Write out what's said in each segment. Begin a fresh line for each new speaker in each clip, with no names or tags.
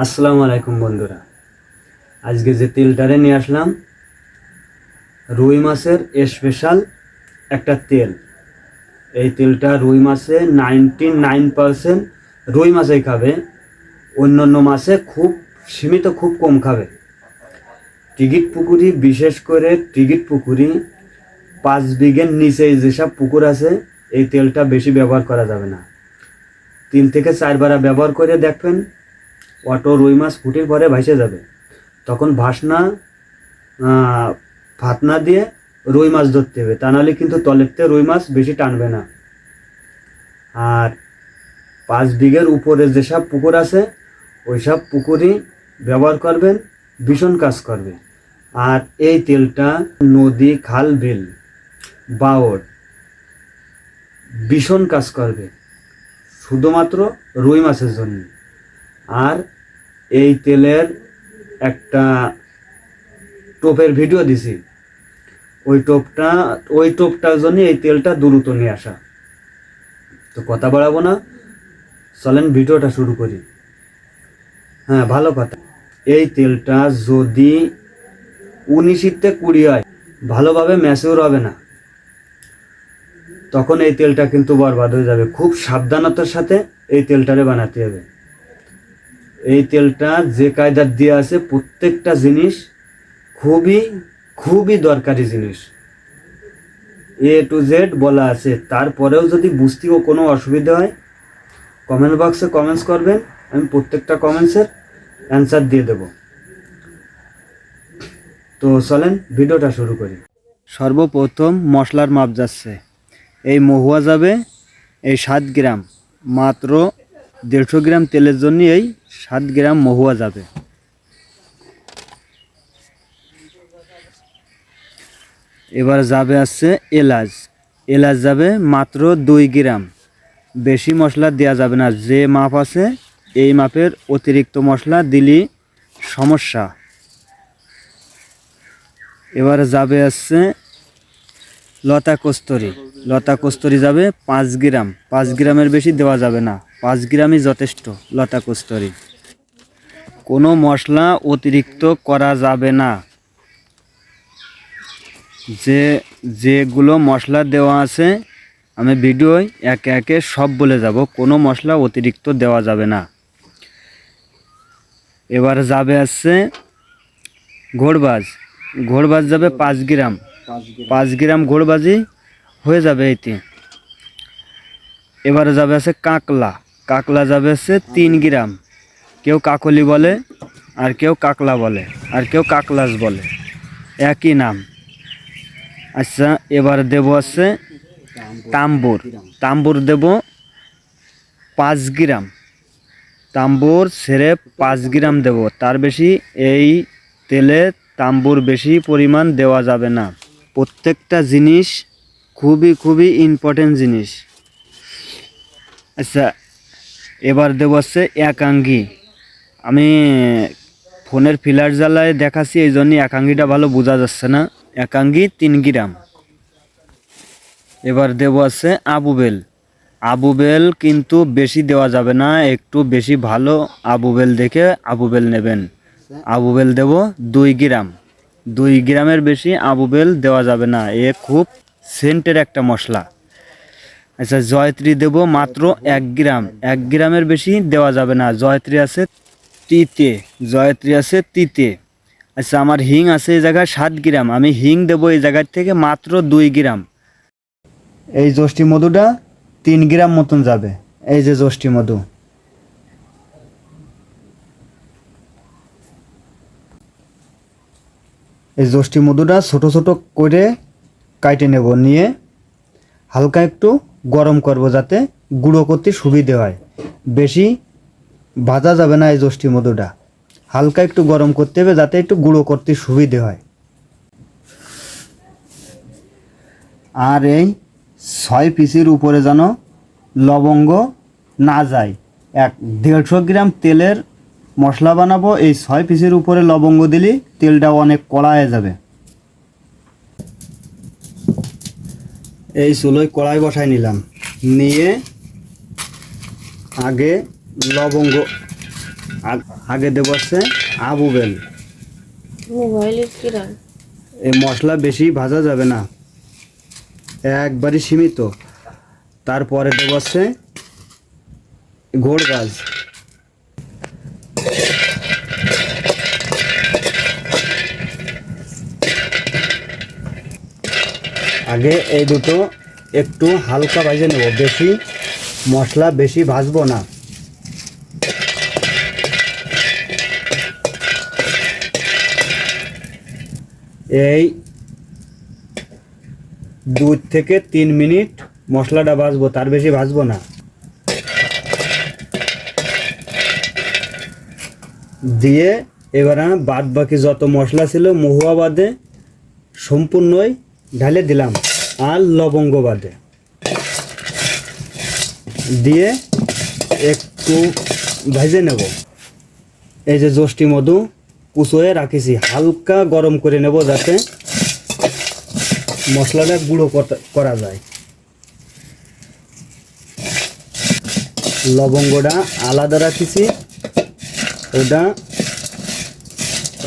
আসসালামু আলাইকুম বন্ধুরা। আজকে যে তেলটারে নিয়ে আসলাম, রুই মাছের স্পেশাল একটা তেল। এই তেলটা রুই মাছে নাইনটি নাইন পারসেন্ট রুই মাছেই খাবে। অন্য অন্য মাছে খুব সীমিত, খুব কম খাবে। টিকিট পুকুরি, বিশেষ করে টিকিট পুকুরি, পাঁচ বিঘের নিচে যেসব পুকুর আছে, এই তেলটা বেশি ব্যবহার করা যাবে না। তিন থেকে চারবার ব্যবহার করে দেখবেন অটো রুই মাছ ফুটির পরে ভাসে যাবে। তখন ভাসনা ফাতনা দিয়ে রুই মাছ ধরতে হবে। তা নাহলে কিন্তু তলেরতে রুই মাছ বেশি টানবে না। আর পাঁচ বিঘের উপরে যেসব পুকুর আছে, ওইসব পুকুরই ব্যবহার করবেন, ভীষণ কাজ করবে। আর এই তেলটা নদী, খাল, বিল, বাওর ভীষণ কাজ করবে, শুধুমাত্র রুই মাছের জন্য। আর এই তেলের একটা টোপের ভিডিও দিছি। ওই টোপটা, ওই টোপটার জন্য এই তেলটা দ্রুত নিয়ে আসা। তো কথা বাড়াবো না। চলেন ভিডিওটা শুরু করি। হ্যাঁ ভালো কথা। এই তেলটা যদি উনিশিতে কুড়ি হয়, ভালোভাবে ম্যাচিওর হবে না, তখন এই তেলটা কিন্তু বরবাদ হয়ে যাবে। খুব সাবধানতার সাথে এই তেলটারে বানাতে হবে। এই তেলটা যে কায়দার দিয়ে আছে, প্রত্যেকটা জিনিস খুবই খুবই দরকারি জিনিস। এ টু জেড বলা আছে। তারপরেও যদি বুঝতেও কোনো অসুবিধা হয় কমেন্ট বক্সে কমেন্টস করবেন, আমি প্রত্যেকটা কমেন্টসের অ্যান্সার দিয়ে দেব। তো চলেন, ভিডিওটা শুরু করি। সর্বপ্রথম মশলার মাপ যাচ্ছে। এই মহুয়া যাবে এই সাত গ্রাম, মাত্র দেড়শো গ্রাম তেলের জন্য এই সাত গ্রাম মহুয়া যাবে। এবার যাবে আছে এলাচ। এলাচ যাবে মাত্র দুই গ্রাম। বেশি মশলা দেওয়া যাবে না। যে মাপ আছে, এই মাপের অতিরিক্ত মশলা দিলি সমস্যা। এবার যাবে আছে লতা কস্তরি। লতা কস্তরি যাবে পাঁচ গ্রাম। পাঁচ গ্রামের বেশি দেওয়া যাবে না। পাঁচ গ্রামই যথেষ্ট লতা কস্তরি কোনো মশলা অতিরিক্ত করা যাবে না। যে, যেগুলো মশলা দেওয়া আছে, আমি ভিডিওয় একে একে সব বলে যাব, কোনো মশলা অতিরিক্ত দেওয়া যাবে না। এবার যাবে আছে ঘোড়বাজ। ঘোড়বাজ যাবে পাঁচ গ্রাম পাঁচ গ্রাম ঘোড়বাজি হয়ে যাবে এতে। এবারে যাবে আছে কাকলা। কাকলা যাবে আছে তিন গ্রাম। কেউ কাকলি বলে, আর কেউ কাকলা বলে, আর কেউ কাকলাস বলে। একই নাম। আচ্ছা এবার দেব আছে তাম্বুর। তাম্বুর দেব পাঁচ গ্রাম। তাম্বুর ছেড়ে পাঁচ গ্রাম দেব। তার বেশি এই তেলে তাম্বুর বেশি পরিমাণ দেওয়া যাবে না। প্রত্যেকটা জিনিস খুবই খুবই ইম্পর্টেন্ট জিনিস। আচ্ছা এবার দেবো হচ্ছে একাঙ্গি। আমি ফোনের ফিলার জ্বালায় দেখাচ্ছি, এই জন্যই একাঙ্গিটা ভালো বোঝা যাচ্ছে না। একাঙ্গি তিন গ্রাম। এবার দেবো আছে আবুবেল আবুবেল কিন্তু বেশি দেওয়া যাবে না, একটু বেশি ভালো আবুবেল দেখে আবুবেল নেবেন। আবুবেল দেব দুই গ্রাম। দুই গ্রামের বেশি আবুবেল দেওয়া যাবে না, এ খুব সেন্টের একটা মশলা। আচ্ছা জয়ত্রী দেব মাত্র এক গ্রাম। এক গ্রামের বেশি দেওয়া যাবে না। জয়ত্রী আছে তিতে। জয়ত্রী আছে তিতে। আচ্ছা আমার হিং আছে এই জায়গায় সাত গ্রাম। আমি হিং দেবো এই জায়গার থেকে মাত্র দুই গ্রাম। এই যষ্টি মধুটা তিন গ্রাম মতন যাবে। এই যে যষ্টি মধু। এই যষ্টি মধুটা ছোট ছোট করে কাটে নেব। নিয়ে হালকা একটু গরম করব যাতে গুঁড়ো করতে সুবিধে হয়। বেশি ভাজা যাবে না এই যষ্টি মধুটা। হালকা একটু গরম করতে হবে যাতে একটু গুঁড়ো করতে সুবিধে হয়। আর এই ছয় পিসের উপরে যেন লবঙ্গ না যায়। এক দেড়শো গ্রাম তেলের মশলা বানাবো, এই ছয় পিসের উপরে লবঙ্গ দিলে তেলটা অনেক কড়া হয়ে যাবে। এই চুলোয় কড়াই বসাই নিলাম। নিয়ে আগে লবঙ্গ, আগ- দেবো হচ্ছে আবু বেল। এই মশলা বেশি ভাজা যাবে না। একবারই সীমিত। তারপরে দেবো হচ্ছে ঘোড় গাছ আগে এই দুটো একটু হালকা ভাজে নেব। বেশি মশলা বেশি ভাজবো না। এই দুই থেকে তিন মিনিট মশলাটা ভাজবো, তার বেশি ভাজবো না। দিয়ে এবার বাদ বাকি যত মশলা ছিল, মহুয়া বাদে সম্পূর্ণই ঢালে দিলাম আর লবঙ্গ বাদে। দিয়ে একটু ভেজে নেব। এই যে জষ্টি মধু কুচোয়ে রাখিছি, হালকা গরম করে নেব যাতে মশলাটা গুঁড়ো করা যায়। লবঙ্গটা আলাদা রাখিছি। ওটা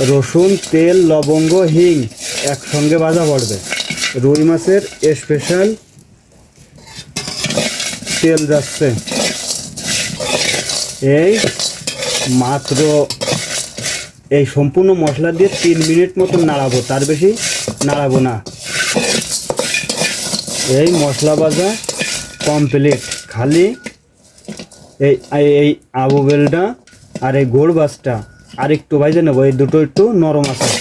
রসুন, তেল, লবঙ্গ, হিং একসঙ্গে ভাজা পড়বে। রুই মাছের স্পেশাল তেল যাচ্ছে। এই মাত্র এই সম্পূর্ণ মশলা দিয়ে তিন মিনিট মতন নাড়াবো, তার বেশি নাড়াবো না। এই মশলা ভাজা কমপ্লিট খালি এই, এই- আবু বেলটা আর এই গোড় বাসটা আর একটু ভাজে নেব, এই দুটো একটু নরম আছে।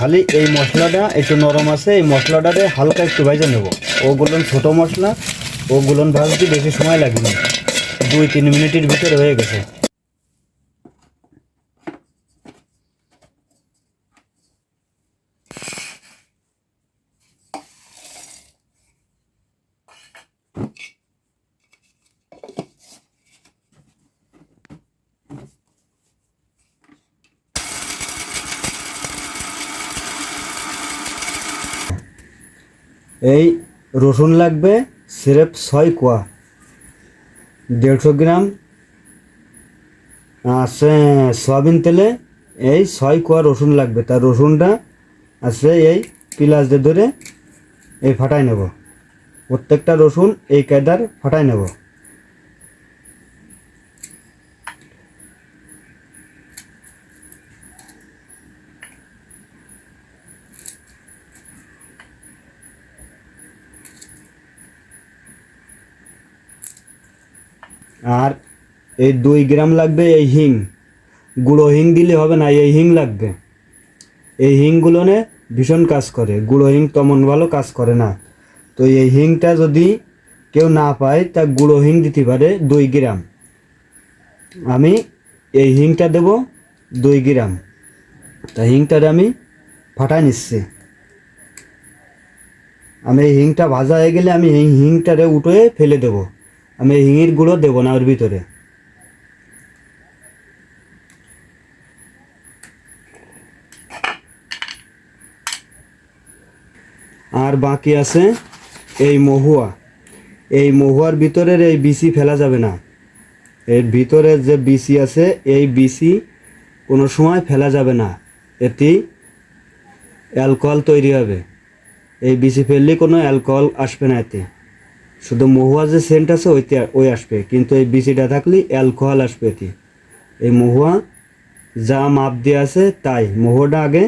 খালি এই মশলাটা একটু নরম আছে, এই মশলাটাতে হালকা একটু ভেজে নেব। ওগুলো ছোট মশলা ওগুলো ভাজতে বেশি সময় লাগবে দুই তিন মিনিটের ভিতরে হয়ে গেছে। এই রসুন লাগবে সিরেপ ছয় কোয়া। দেড়শো গ্রাম। সয়াবিন তেলে এই ছয় কোয়া রসুন লাগবে। তার রসুনটা আছে এই পিলাস দিয়ে ধরে এই ফাটাই নেব। প্রত্যেকটা রসুন এই কায়দার ফাটাই নেব। আর এই দুই গ্রাম লাগবে এই হিং। গুঁড়ো হিং দিলে হবে না, এই হিং লাগবে। এই হিংগুলো হিংগুলোনে ভীষণ কাজ করে। গুঁড়ো হিং তেমন ভালো কাজ করে না। তো এই হিংটা যদি কেউ না পায়, তা গুঁড়ো হিং দিতে পারে দুই গ্রাম। আমি এই হিংটা দেব দুই গ্রাম। তা হিংটারে আমি ফাটাই নিচ্ছি। আমি এই হিংটা ভাজা হয়ে গেলে আমি এই হিংটারে উঠে ফেলে দেব। আমি হিঙির গুঁড়ো দেবো না ওর ভিতরে। আর বাকি আছে এই মহুয়া। এই মহুয়ার ভিতরের এই বিসি ফেলা যাবে না। এর ভিতরে যে বিসি আছে, এই বিসি কোনো সময় ফেলা যাবে না। এতে অ্যালকোহল তৈরি হবে। এই বিসি ফেললে কোনো অ্যালকোহল আসবে না এতে। শুধু মহুয়া যে সেন্ট আছে ওইতে ওই আসবে। কিন্তু এই বিচিটা থাকলে অ্যালকোহল আসবে এতে। এই মহুয়া যা মাপ দিয়ে আছে তাই। মহুয়াটা আগে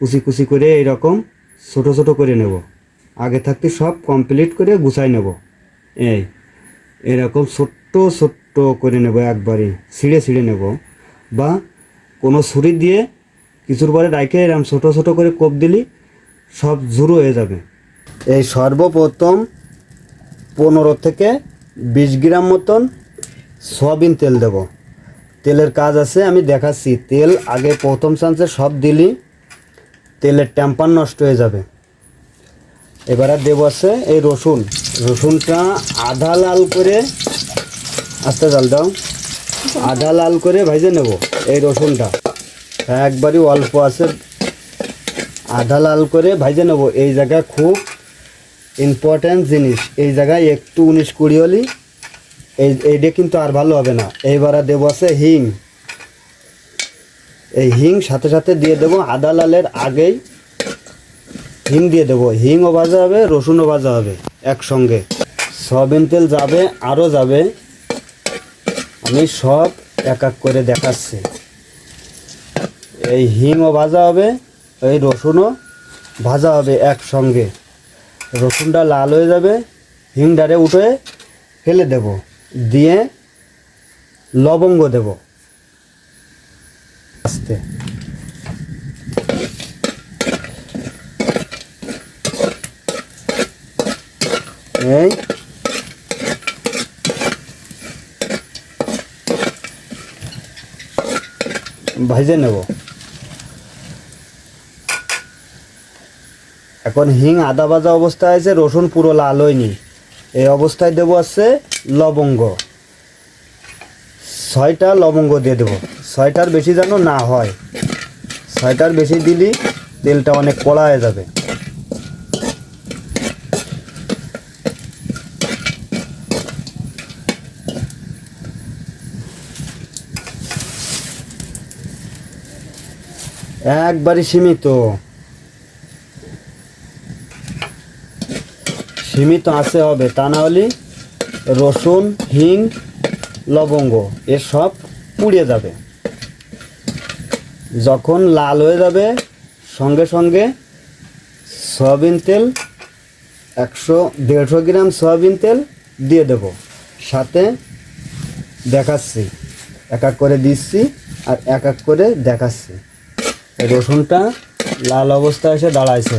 কুচি কুচি করে এইরকম ছোট ছোট করে নেব। আগে থাকতে সব কমপ্লিট করে গুছাই নেব। এই এরকম ছোট্ট ছোট্ট করে নেব একবারে, ছিঁড়ে ছিঁড়ে নেব। বা কোনো ছুরি দিয়ে কিছুর পরে রাইখে এরকম ছোট ছোট করে কোপ দিলি সব জুড়ো হয়ে যাবে। এই সর্বপ্রথম পনেরো থেকে বিশ গ্রাম মতন সয়াবিন তেল দেব। তেলের কাজ আছে, আমি দেখাচ্ছি। তেল আগে প্রথম চান্সে সব দিলি, তেলের ট্যাম্পার নষ্ট হয়ে যাবে। এবারে দেব আছে এই রসুন। রসুনটা আধা লাল করে, আস্তে জাল দাও, আধা লাল করে ভেজে নেব এই রসুনটা। একবারই অল্প আছে, আধা লাল করে ভেজে নেব। এই জায়গায় খুব ইম্পর্ট্যান্ট জিনিস। এই জায়গায় একটু উনিশ কুড়ি হলি, এই এইটা কিন্তু আর ভালো হবে না। এইবারে দেবো আছে হিং। এই হিং সাথে সাথে দিয়ে দেবো আদা লালের আগেই হিং দিয়ে দেবো। হিংও ভাজা হবে, রসুনও ভাজা হবে একসঙ্গে। সয়াবিন তেল যাবে, আরও যাবে। আমি সব এক এক করে দেখাচ্ছি। এই হিংও ভাজা হবে, এই রসুনও ভাজা হবে একসঙ্গে। রসুনটা লাল হয়ে যাবে হিংডারে উঠে ফেলে দেব, দিয়ে লবঙ্গ দেব। আস্তে। এই। ভাজে নেব। এখন হিং আদা ভাজা অবস্থায় আছে, রসুন পুরো লাল হয়নি। এই অবস্থায় দেবো আছে লবঙ্গ। ছয়টা লবঙ্গ দিয়ে দেবো। ছয়টার বেশি যেন না হয়। ছয়টার বেশি দিলি তেলটা অনেক কড়া হয়ে যাবে। একবারই সীমিত। সীমিত আছে হবে, তা না হলে রসুন, হিং, লবঙ্গ এসব পুড়িয়ে যাবে। যখন লাল হয়ে যাবে, সঙ্গে সঙ্গে সয়াবিন তেল, একশো দেড়শো গ্রাম সয়াবিন তেল দিয়ে দেব। সাথে দেখাচ্ছি, এক এক করে দিচ্ছি আর এক এক করে দেখাচ্ছি। রসুনটা লাল অবস্থায় এসে দাঁড়াইছে।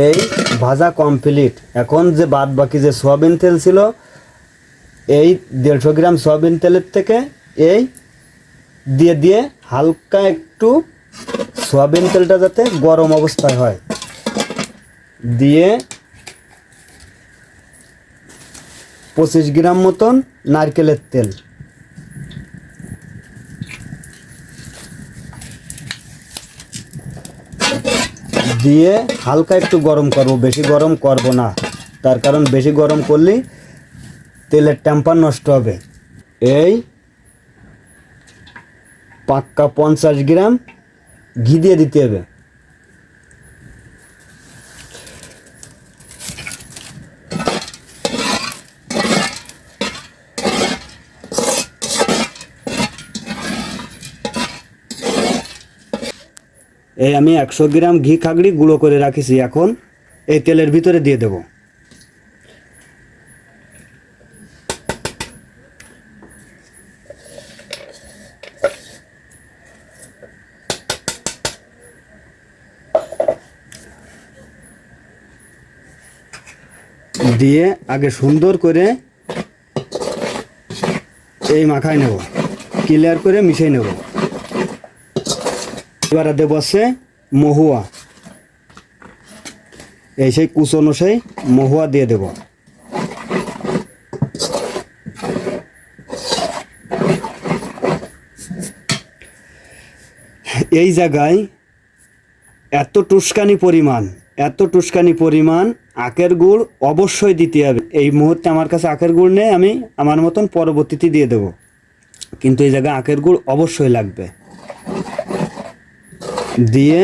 এই ভাজা কমপ্লিট এখন যে বাদ বাকি যে সয়াবিন তেল ছিল, এই দেড়শো গ্রাম সয়াবিন তেলের থেকে এই দিয়ে দিয়ে হালকা একটু সয়াবিন তেলটা যাতে গরম অবস্থায় হয়। দিয়ে পঁচিশ গ্রাম মতন নারকেলের তেল। দিয়ে হালকা একটু গরম করব, বেশি গরম করব না। তার কারণ বেশি গরম করলে তেলের টেম্পার নষ্ট হবে। এই পাক্কা পঞ্চাশ গ্রাম ঘি দিয়ে দিতে হবে। এই আমি একশো গ্রাম ঘি খাগড়ি গুঁড়ো করে রাখিছি এখন। এই তেলের ভিতরে দিয়ে দেব। দিয়ে আগে সুন্দর করে এই মাখায় নেব। ক্লিয়ার করে মিশিয়ে নেব। এবারে দেব আছে? মহুয়া। এই সেই কুচনো সেই মহুয়া দিয়ে দেব। এই জায়গায় এত টুস্কানি পরিমাণ, এত টুস্কানি পরিমাণ আখের গুড় অবশ্যই দিতে হবে। এই মুহূর্তে আমার কাছে আখের গুড় নেই, আমি আমার মতন পরবর্তীতে দিয়ে দেব। কিন্তু এই জায়গায় আখের গুড় অবশ্যই লাগবে। দিয়ে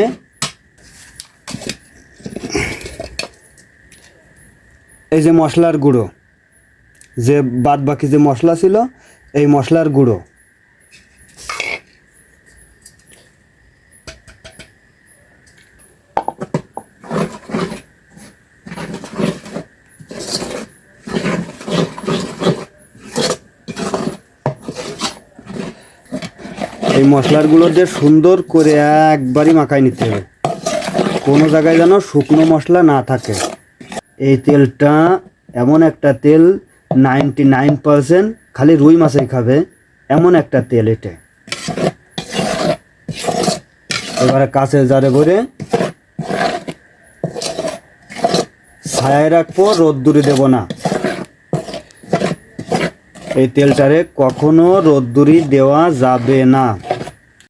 এই যে মশলার গুঁড়ো যে বাদ বাকি যে মশলা ছিল এই মশলার গুঁড়ো। মশলারগুলো দিয়ে সুন্দর করে একবারই মাখায় নিতে হবে। কোনো জায়গায় যেন শুকনো মশলা না থাকে। এই তেলটা এমন একটা তেল, নাইনটি নাইন পারসেন্ট, খালি রুই মাছই খাবে, এমন একটা তেল এটা। এবারে কাছে জারে ভরে ছায়ায় রাখব, রোদ্দুরি দেব না। এই তেলটারে কখনো রোদ্দুরি দেওয়া যাবে না।